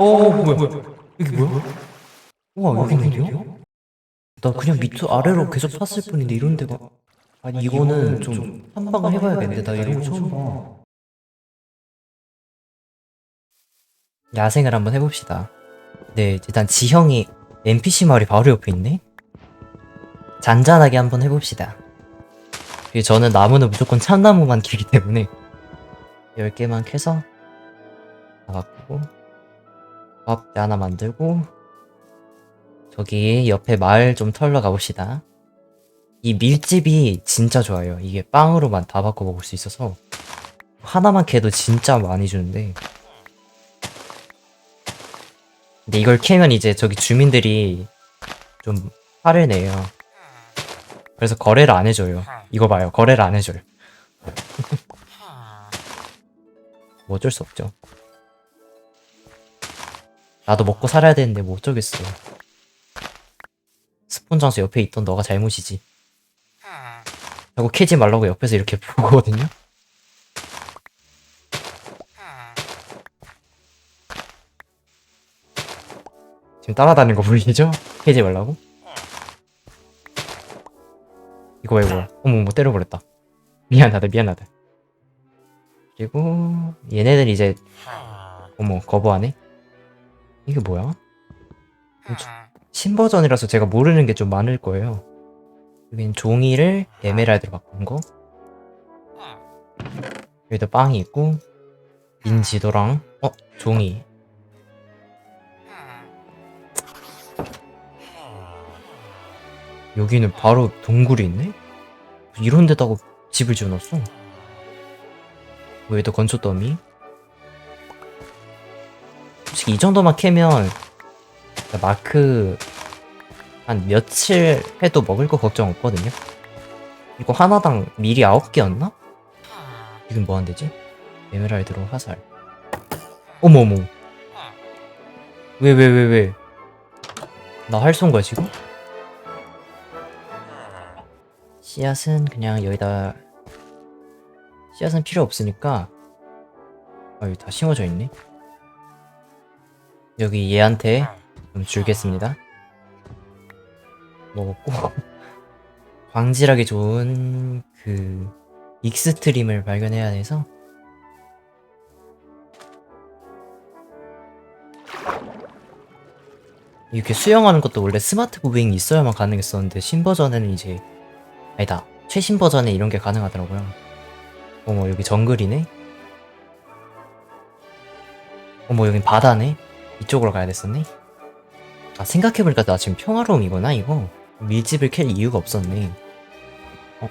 어 뭐야? 이게 뭐야? 우와 여기 있는데요? 나 그냥 밑으로 아래로 계속 팠을 뿐인데 이런 데가 아니 이거는 좀 한방을 해봐야겠는데 나 이런 거 처음 봐. 야생을 한번 해봅시다. 네 일단 지형이 NPC 마을이 바로 옆에 있네. 잔잔하게 한번 해봅시다. 그리고 저는 나무는 무조건 참나무만 키기 때문에 10개만 캐서 다 바꾸고 밥대 하나 만들고 저기 옆에 마을 좀 털러 가봅시다. 이 밀집이 진짜 좋아요. 이게 빵으로만 다 바꿔 먹을 수 있어서 하나만 캐도 진짜 많이 주는데. 근데 이걸 캐면 이제 저기 주민들이 좀 화를 내요. 그래서 거래를 안 해줘요. 이거 봐요. 거래를 안 해줘요. 뭐 어쩔 수 없죠 나도 먹고 살아야 되는데 뭐 어쩌겠어. 스폰 장소 옆에 있던 너가 잘못이지. 자꾸 캐지 말라고 옆에서 이렇게 보거든요? 지금 따라다니는 거 보이시죠? 캐지 말라고? 이거 왜 뭐야 어머 어머 때려버렸다. 미안하다 미안하다. 그리고 얘네들 이제 어머 거부하네 이게 뭐야? 신버전이라서 제가 모르는 게 좀 많을 거예요. 여긴 종이를 에메랄드로 바꾼 거. 여기도 빵이 있고 인지도랑 어 종이. 여기는 바로 동굴이 있네? 이런 데다가 집을 지어놨어. 여기도 건초 더미. 솔직히 이 정도만 캐면 마크 한 며칠 해도 먹을 거 걱정 없거든요. 이거 하나당 미리 9개였나? 이건 뭐 한대지? 에메랄드로 화살. 어머어머. 왜, 왜, 왜, 왜? 나 활쏜 거야, 지금? 씨앗은 그냥 여기다. 씨앗은 필요 없으니까. 아, 여기 다 심어져 있네. 여기 얘한테 좀 줄겠습니다. 먹었고 광질하기 좋은 그 익스트림을 발견해야 해서 이렇게 수영하는 것도 원래 스마트 무빙이 있어야만 가능했었는데 신버전에는 이제 아니다 최신 버전에 이런 게 가능하더라고요. 어머 여기 정글이네. 어머 여긴 바다네. 이쪽으로 가야 됐었네. 아 생각해보니까 나 지금 평화로움이구나 이거. 밀집을 캘 이유가 없었네. 어?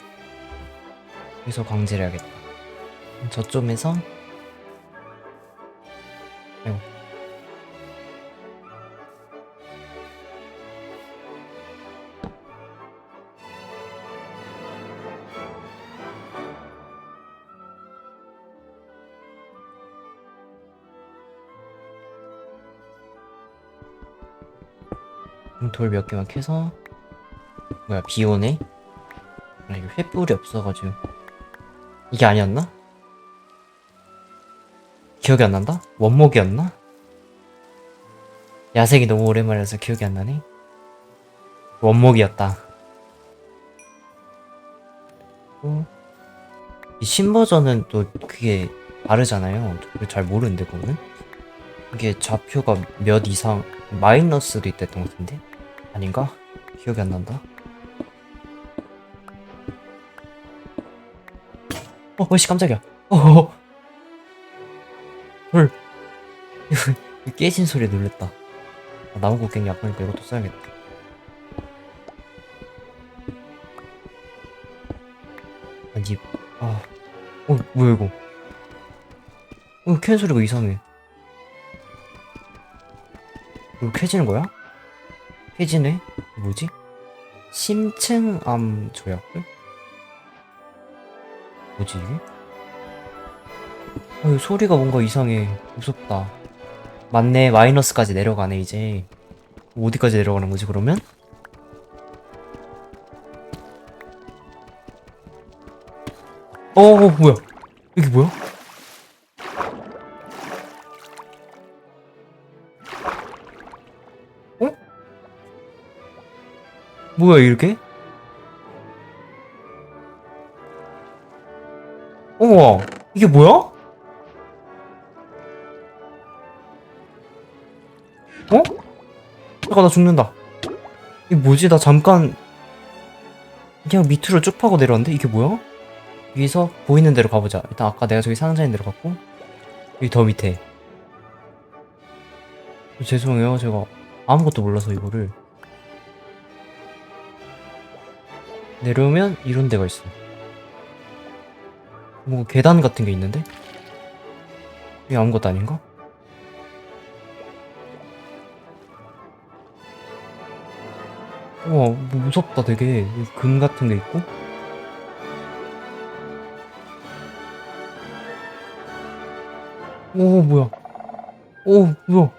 여기서 광질을 해야겠다. 저점에서. 아이고 돌 몇 개만 캐서 뭐야 비 오네? 아 이거 횃불이 없어가지고 이게 아니었나? 기억이 안 난다? 원목이었나? 야생이 너무 오랜만이라서 기억이 안 나네 원목이었다 어? 이 신버전은 또 그게 다르잖아요 저잘 모르는데 그거는 이게 좌표가 몇 이상 마이너스도 있댔던 것 같은데 아닌가? 기억이 안 난다. 어, 어씨 깜짝이야. 어, 어. 헐. 이거 이거 깨진 소리 놀랬다. 아, 나무 곡괭이 약하니까 이것도 써야겠다. 아니, 아, 어, 뭐야 이거? 어, 캔 소리가 이상해. 이거 켜지는 거야? 켜지네? 뭐지? 심층암 조약을? 뭐지 이게? 어, 소리가 뭔가 이상해 무섭다 맞네 마이너스까지 내려가네 이제 어디까지 내려가는 거지 그러면? 어, 어 뭐야 이게 뭐야? 뭐야 이렇게? 어머 이게 뭐야? 어? 잠깐 나 죽는다 이게 뭐지 나 잠깐 그냥 밑으로 쭉 파고 내려왔는데 이게 뭐야? 여기서 보이는 대로 가보자 일단 아까 내가 저기 상자 있는 데로 갔고 여기 더 밑에 죄송해요 제가 아무것도 몰라서 이거를 내려오면 이런 데가 있어 뭐 계단 같은 게 있는데? 이게 아무것도 아닌가? 우와 뭐 무섭다 되게 금 같은 게 있고 오 뭐야 오 뭐야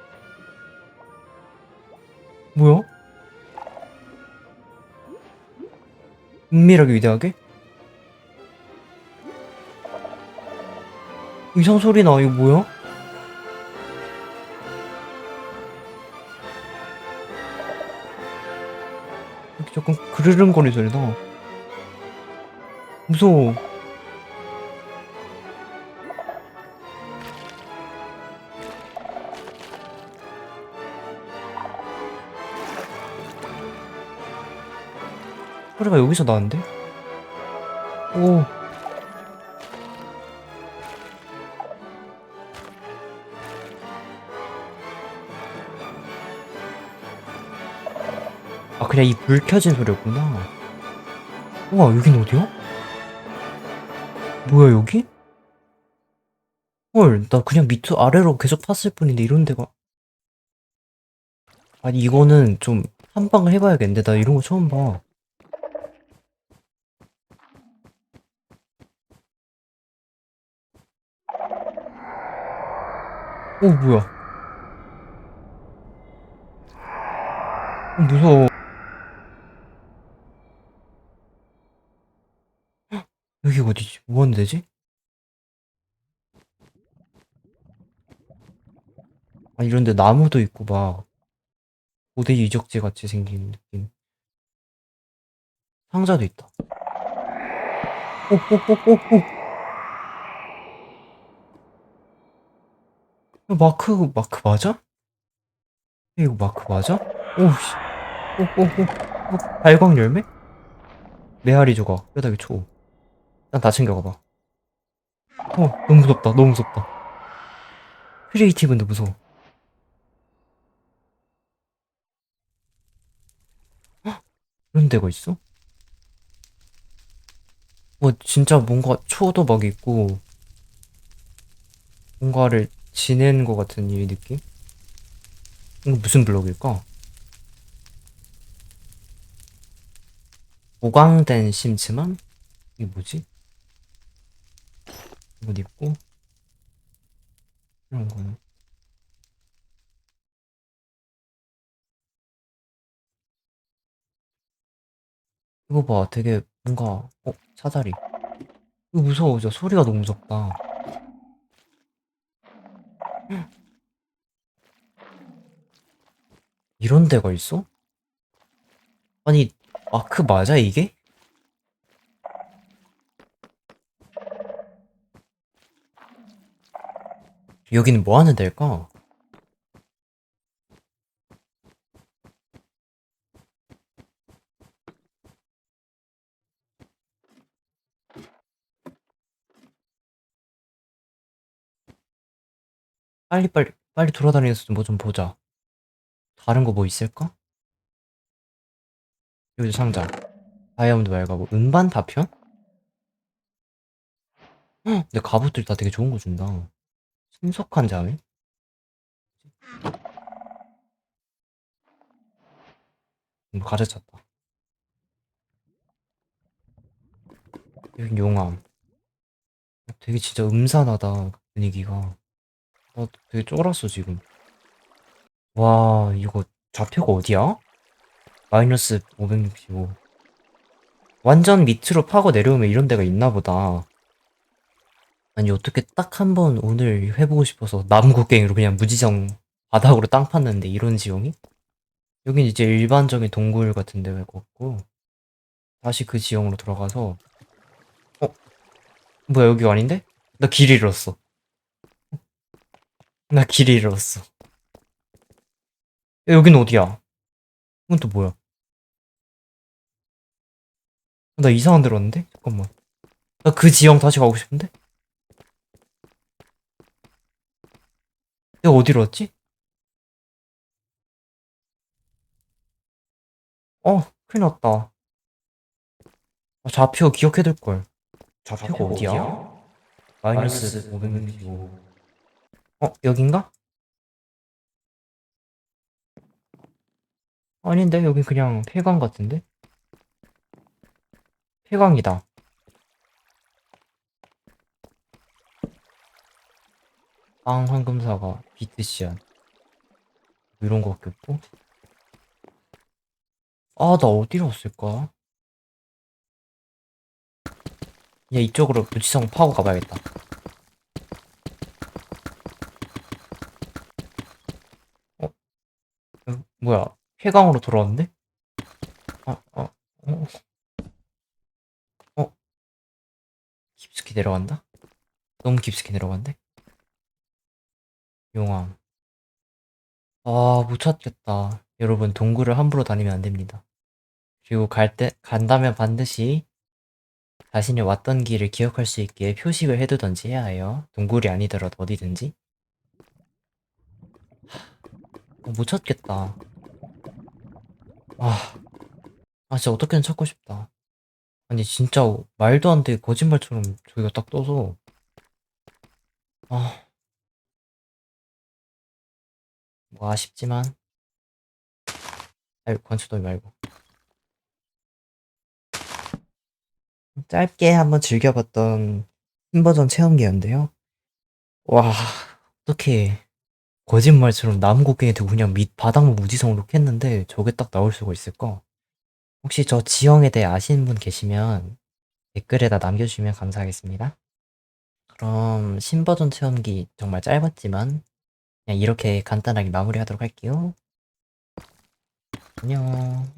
뭐야? 은밀하게 위대하게? 이상 소리 나 이거 뭐야? 이렇게 조금 그르릉거리 소리 나 무서워 소리가 여기서 나는데? 오 아 그냥 이 불 켜진 소리였구나 우와 여긴 어디야? 뭐야 여기? 헐 나 그냥 밑으로 아래로 계속 팠을 뿐인데 이런 데가 아니 이거는 좀 한방을 해봐야겠는데 나 이런 거 처음 봐 오 뭐야? 어, 무서워. 헉, 여기 어디지? 뭐 하는 데지? 아 이런데 나무도 있고 막 고대 유적지 같이 생긴 느낌. 상자도 있다. 오오오오오 마크 마크 맞아? 이거 마크 맞아? 오씨 오오오 발광 열매? 메아리 조각 뼈다귀 초 일단 다 챙겨가봐 어 너무 무섭다 너무 무섭다 크리에이티브인데 무서워 헉, 이런 데가 있어? 뭐 진짜 뭔가 초도 막 있고 뭔가를 지낸 것 같은 이 느낌? 이거 무슨 블록일까? 보강된 심지만? 이게 뭐지? 이건 있고 이런 거는 이거 봐 되게 뭔가 어? 사다리 이거 무서워 진짜 소리가 너무 무섭다 이런 데가 있어? 아니 마크 맞아 이게? 여기는 뭐 하는 데일까? 빨리 빨리 빨리 돌아다니면서 뭐 좀 보자. 다른 거 뭐 있을까? 여기 상자. 다이아몬드 말고 음반? 헉, 근데 갑옷들 다 되게 좋은 거 준다. 신속한 자회? 뭐 가르쳤다. 여긴 용암. 되게 진짜 음산하다 분위기가. 나 되게 쫄았어 지금. 와 이거 좌표가 어디야? 마이너스 565. 완전 밑으로 파고 내려오면 이런 데가 있나 보다. 아니 어떻게 딱 한 번 오늘 해보고 싶어서 나무곡괭이로 그냥 무지성 바닥으로 땅 팠는데 이런 지형이? 여긴 이제 일반적인 동굴 같은 데가 있고 다시 그 지형으로 들어가서 어? 뭐야 여기가 아닌데? 나 길 잃었어 나길 잃었어 야, 여긴 어디야? 이건 또 뭐야? 나 이상한 데로 왔는데? 잠깐만 나 그 지형 다시 가고 싶은데? 내가 어디로 왔지? 어, 큰일 났다. 아, 좌표 기억해둘걸. 좌표가 어디야? 마이너스 565. 어, 여긴가? 아닌데, 여기 그냥 폐광 같은데? 폐광이다. 빵 황금사과, 비트 씨앗. 이런 거밖에 없고. 아, 나 어디로 왔을까? 야, 이쪽으로 부치성 파고 가봐야겠다. 어? 어, 폐광으로 돌아왔는데? 어, 어, 어, 어? 깊숙이 내려간다? 너무 깊숙이 내려간대? 용암. 아, 못 찾겠다. 여러분, 동굴을 함부로 다니면 안 됩니다. 그리고 갈 때, 간다면 반드시 자신이 왔던 길을 기억할 수 있게 표식을 해두던지 해야 해요. 동굴이 아니더라도 어디든지. 어, 못 찾겠다. 아, 아, 진짜 어떻게든 찾고 싶다. 아니, 진짜 말도 안 돼. 거짓말처럼 저기가 딱 떠서. 아, 뭐 아쉽지만. 아유, 관수더미 말고. 짧게 한번 즐겨봤던 신버전 체험기였는데요. 와, 어떻게 거짓말처럼 들고 그냥 밑 바닥만 무지성으로 캤는데 저게 딱 나올 수가 있을까? 혹시 저 지형에 대해 아시는 분 계시면 댓글에다 남겨주시면 감사하겠습니다. 그럼 신버전 체험기 정말 짧았지만 그냥 이렇게 간단하게 마무리하도록 할게요. 안녕.